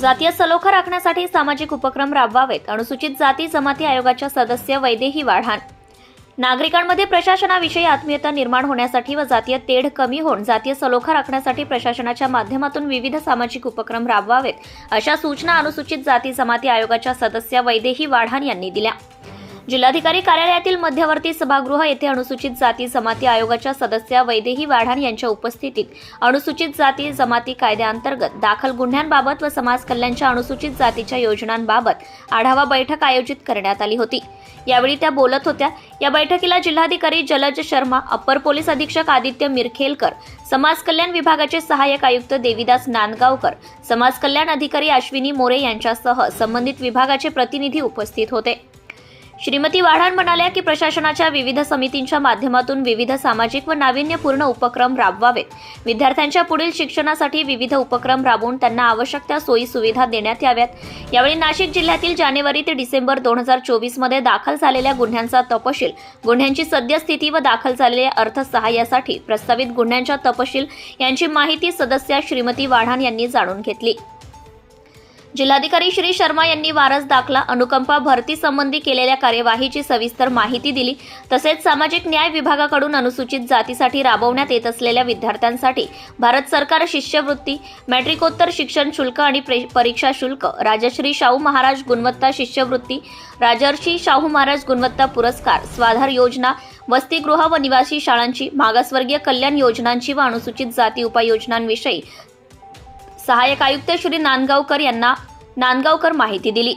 जातीय सलोखा राखण्यासाठी सामाजिक उपक्रम राबवावेत. अनुसूचित जाती जमाती आयोगाच्या सदस्य वैदेही वाढाण नागरिकांमध्ये प्रशासनाविषयी आत्मीयता निर्माण होण्यासाठी व जातीय तेढ कमी होऊन जातीय सलोखा राखण्यासाठी प्रशासनाच्या माध्यमातून विविध सामाजिक उपक्रम राबवावेत अशा सूचना अनुसूचित जाती जमाती आयोगाच्या सदस्य वैदेही वाढाण यांनी दिल्या. जिल्हाधिकारी कार्यालयातील मध्यवर्ती सभागृह येथे अनुसूचित जाती जमाती आयोगाच्या सदस्य वैदेही वाढाण यांच्या उपस्थितीत अनुसूचित जाती जमाती कायद्याअंतर्गत दाखल गुन्ह्यांबाबत व समाज कल्याणच्या अनुसूचित जातीच्या योजनांबाबत आढावा बैठक आयोजित करण्यात आली होती. यावेळी त्या बोलत होत्या. या बैठकीला जिल्हाधिकारी जलज शर्मा अप्पर पोलीस अधीक्षक आदित्य मिरखेलकर समाज कल्याण विभागाचे सहाय्यक आयुक्त देविदास नांदगावकर समाज कल्याण अधिकारी अश्विनी मोरे यांच्यासह संबंधित विभागाचे प्रतिनिधी उपस्थित होते. श्रीमती वाढाण म्हणाल्या की प्रशासनाच्या विविध समितींच्या माध्यमातून विविध सामाजिक व नाविन्यपूर्ण उपक्रम राबवावेत. विद्यार्थ्यांच्या पुढील शिक्षणासाठी विविध उपक्रम राबवून त्यांना आवश्यक त्या सोयी सुविधा देण्यात याव्यात. यावेळी नाशिक जिल्ह्यातील जानेवारी ते डिसेंबर दोन हजार चोवीसमध्ये दाखल झालेल्या गुन्ह्यांचा तपशील गुन्ह्यांची सद्यस्थिती व दाखल झालेल्या अर्थसहाय्यासाठी प्रस्तावित गुन्ह्यांच्या तपशील यांची माहिती सदस्या श्रीमती वाढाण यांनी जाणून घेतली. जिल्हाधिकारी श्री शर्मा यांनी वारस दाखला अनुकंपा भरती संबंधी केलेल्या कार्यवाहीची सविस्तर माहिती दिली. तसेच सामाजिक न्याय विभागाकडून अनुसूचित जातीसाठी राबवण्यात येत असलेल्या विद्यार्थ्यांसाठी भारत सरकार शिष्यवृत्ती मॅट्रिकोत्तर शिक्षण शुल्क आणि प्रे- परीक्षा शुल्क राजश्री शाहू महाराज गुणवत्ता शिष्यवृत्ती राजर्षी शाहू महाराज गुणवत्ता पुरस्कार स्वाधार योजना वसतिगृह व निवासी शाळांची मागासवर्गीय कल्याण योजनांची व अनुसूचित जाती उपाययोजनांविषयी सहाय्यक आयुक्त श्री नांदगावकर यांना नांदगावकर माहिती दिली.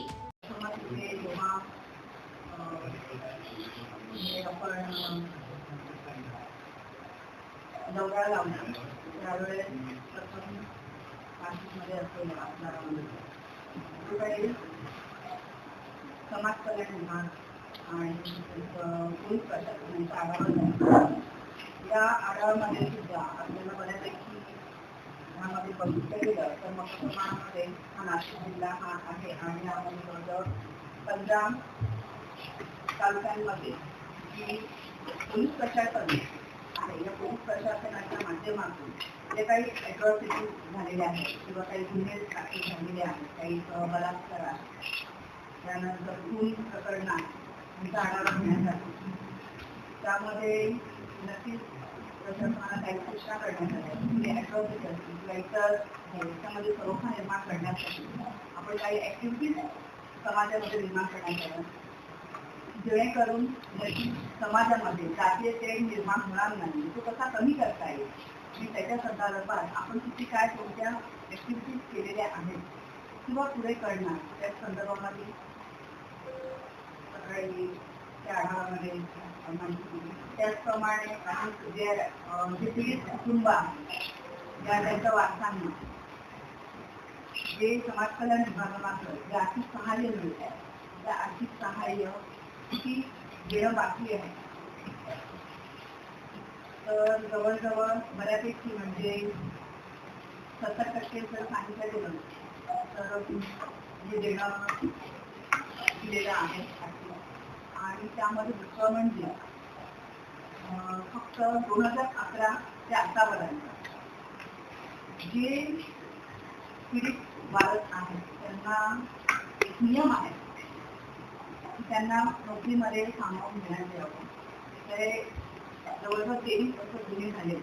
समाज कल्याण विभाग आणि पोलीस प्रशासनाचा आढावा या सुद्धा आपल्याला बऱ्यापैकी ह्यामध्ये बघितलं गेलं तर मोठ्या प्रमाणामध्ये हा नाशिक जिल्हा हा आहे आणि यामध्ये जवळजवळ पंधरा तालुक्यांमध्ये जी पोलीस प्रशासन आहे या पोलीस प्रशासनाच्या माध्यमातून जे काही अॅट्रॉसिटी झालेल्या आहेत किंवा काही गुन्हे दाखल झालेले आहेत काही बलात्कार त्यानंतर खून प्रकरण आहे आढावा घेण्यात त्यामध्ये नक्कीच प्रशासनाला काही म्हणजे निर्माण करण्यासाठी आपण काही ऍक्टिव्हिटीज समाजामध्ये निर्माण करण्यात आल्या. जेणेकरून समाजामध्ये जातीय तेढ निर्माण होणार नाही. तो कसा कमी करता येईल? आणि त्याच्या संदर्भात आपण किती काय कोणत्या ऍक्टिव्हिटीज केलेल्या आहेत? किंवा पुढे करणार? त्या संदर्भामध्ये त्या आढाव्यामध्ये माहिती दिली त्याचप्रमाणे काही जे जे पीडित कुटुंब आहे या त्यांच्या वारसांना जे समाज कल्याण विभागामार्फत जे आर्थिक सहाय्य मिळत आहे त्या आर्थिक सहाय्य किती देणं बाकी आहे तर जवळजवळ बऱ्यापैकी म्हणजे सत्तर टक्के जर सांगितलं गेलं तर जे देणं दिलेलं आहे आर्थिक. आणि त्यामध्ये दुसरं म्हणजे फक्त दोन हजार अकरा ते आतापर्यंत जे पीडित बालक आहेत त्यांना एक नियम आहे त्यांना नोकरीमध्ये सामावून घेण्यात यावं. ते जवळजवळ तेवीस वर्ष जुने झाले.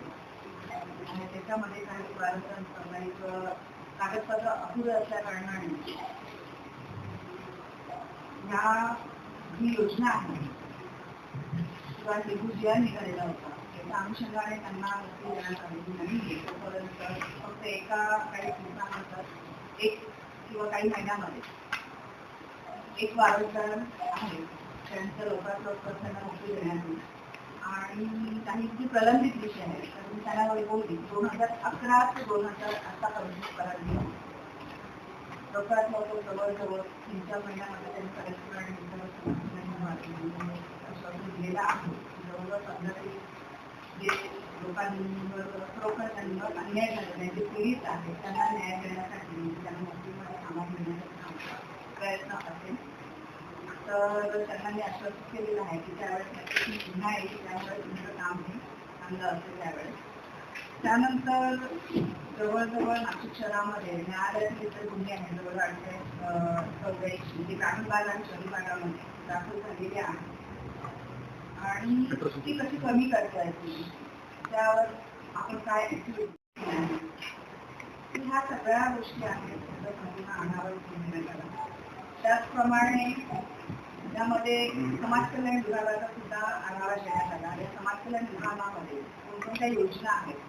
आणि त्याच्यामध्ये काही बालकांचं काही कागदपत्र अपुरे असल्या कारणाने या ही योजना आहे. किंवा हेतू जी निघालेला होता. त्याच्या अनुषंगाने त्यांना नोकरी देण्यात आलेली नाही. तोपर्यंत फक्त एका काही दिवसानंतर एक किंवा काही महिन्यामध्ये एक वारसदार आहे. त्यांचं लवकरात लवकर त्यांना नोकरी देण्यात आली आणि काही जी प्रलंबित विषय आहे. तर मी त्याला बोलली दोन हजार अकरा ते दोन हजार आतापर्यंत करार दिला लवकरात लवकर जवळजवळ तीन चार महिन्यामध्ये त्यांनी कलेक्टर आणि आहे जवळजवळ जे लोकांवर खरोखर अन्याय जे पीडित आहेत त्यांना न्याय देण्यासाठी त्यांना नोकरीमध्ये सामावून घेण्याचा प्रयत्न असेल तर त्यांना मी आश्वासित केलेलं आहे की त्यावेळेस पुन्हा येईल त्यावेळेस तुमचं काम हे चांगलं असेल त्यावेळेस. त्यानंतर जवळजवळ नाशिक शहरामध्ये न्यायालयाचे इतर गुन्हे आहेत. जवळ आठशे चौऱ्याऐंशी जे ग्रामीण भाग आणि शहरी भागामध्ये दाखल झालेले आहेत. आणि ती कशी कमी करता येतील त्यावर आपण काय ह्या सगळ्या गोष्टी आहेत त्याचा आणावर त्याचप्रमाणे त्यामध्ये समाज कल्याण विभागाचा सुद्धा आढावा घेण्यात आला. आणि समाज कल्याण विभागामध्ये कोणकोणत्या योजना आहेत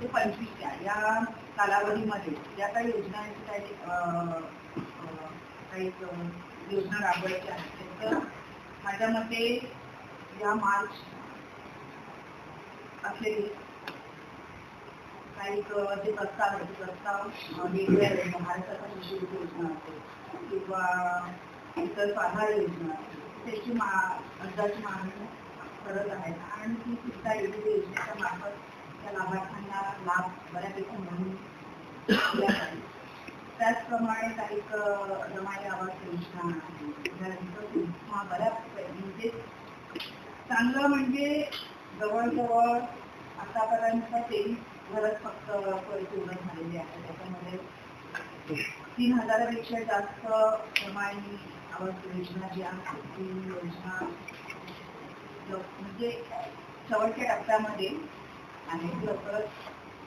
ते पंचवीसच्या या कालावधीमध्ये ज्या काही योजनांची काही काही योजना राबवायच्या आहेत तर माझ्या मते या मार्च अखेरीस काही जे प्रस्ताव आहेत प्रस्ताव अ, वेगळे महाराष्ट्राचा कृषी योजना असेल किंवा इतर स्वाधार योजना असेल त्याची मा अर्जाची मागणी करत आहेत. आणि ती सुद्धा योजनेच्या मार्फत लाभ बऱ्यापैकी म्हणून त्याचप्रमाणे काही रमाई जमाई आवास योजना आहे. त्यानंतर बऱ्याच म्हणजे चांगलं म्हणजे जवळजवळ आतापर्यंत तेवीस घरच फक्त परिपूर्ण झालेले आहे त्याच्यामध्ये तीन हजारापेक्षा जास्त रमाई आवास योजना जी आहे ती योजना म्हणजे शेवटच्या टप्प्यामध्ये आणि लवकरच